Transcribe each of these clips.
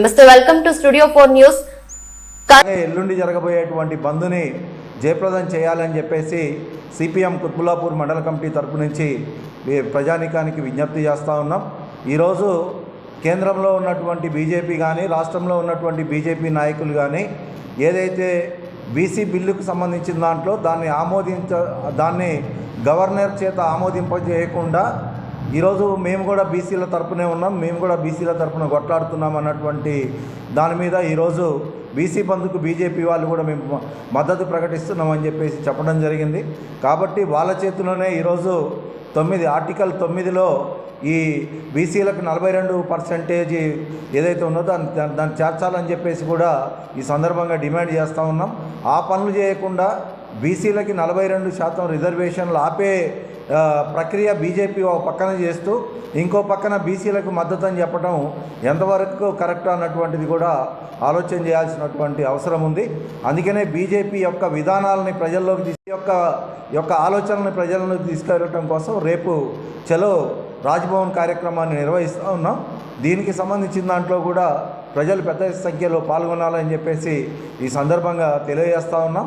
నమస్తే welcome to studio four news ఎల్లుండి జరగబోయేటువంటి బంద్ని జయప్రదం చేయాలని చెప్పేసి సిపిఎం కుత్బులాపూర్ మండల కమిటీ తరపు నుంచి ప్రజానికానికి ప్రజానీకానికి విజ్ఞప్తి చేస్తూ ఉన్నాం. ఈరోజు కేంద్రంలో ఉన్నటువంటి బీజేపీ కానీ రాష్ట్రంలో ఉన్నటువంటి బీజేపీ నాయకులు కానీ ఏదైతే బీసీ బిల్లుకు సంబంధించిన దాంట్లో దాన్ని ఆమోదించ దాన్ని గవర్నర్ చేత ఆమోదింపజేయకుండా ఈరోజు మేము కూడా బీసీల తరపునే ఉన్నాం మేము కూడా బీసీల తరపున కొట్లాడుతున్నాం అన్నటువంటి దాని మీద ఈరోజు బీసీ బంధుకు బీజేపీ వాళ్ళు కూడా మేము మద్దతు ప్రకటిస్తున్నామని చెప్పేసి చెప్పడం జరిగింది. కాబట్టి వాళ్ళ చేతిలోనే ఈరోజు తొమ్మిది ఆర్టికల్ తొమ్మిదిలో ఈ బీసీలకు నలభై రెండు పర్సెంటేజ్ ఏదైతే ఉందో దాన్ని- దాన్ని చేర్చాలని చెప్పేసి కూడా ఈ సందర్భంగా డిమాండ్ చేస్తూ ఉన్నాం. ఆ పనులు చేయకుండా బీసీలకి నలభై రెండు శాతం రిజర్వేషన్లు ఆపే ప్రక్రియ బీజేపీ ఒక పక్కన చేస్తూ ఇంకో పక్కన బీసీలకు మద్దతు అని చెప్పడం ఎంతవరకు కరెక్ట్ అన్నటువంటిది కూడా ఆలోచన చేయాల్సినటువంటి అవసరం ఉంది. అందుకనే బీజేపీ యొక్క విధానాలని ప్రజల్లోకి తీసి యొక్క యొక్క ఆలోచనల్ని ప్రజల్లోకి తీసుకెళ్ళటం కోసం రేపు చలో రాజ్భవన్ కార్యక్రమాన్ని నిర్వహిస్తూ ఉన్నాం. దీనికి సంబంధించిన దాంట్లో కూడా ప్రజలు పెద్ద సంఖ్యలో పాల్గొనాలని చెప్పేసి ఈ సందర్భంగా తెలియజేస్తూ ఉన్నాం.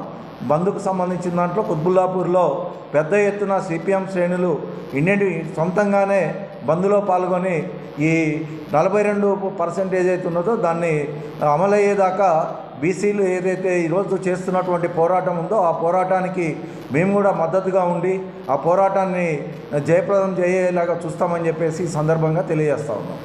బంద్కు సంబంధించిన దాంట్లో కుత్బుల్లాపూర్లో పెద్ద ఎత్తున సిపిఎం శ్రేణులు ఇండియన్ సొంతంగానే బంద్లో పాల్గొని ఈ నలభై రెండు పర్సెంటేజ్ అయితే ఉన్నదో దాన్ని అమలయ్యేదాకా బీసీలు ఏదైతే ఈరోజు చేస్తున్నటువంటి పోరాటం ఉందో ఆ పోరాటానికి మేము కూడా మద్దతుగా ఉండి ఆ పోరాటాన్ని జయప్రదం చేయేలాగా చూస్తామని చెప్పేసి ఈ సందర్భంగా తెలియజేస్తా ఉన్నాం.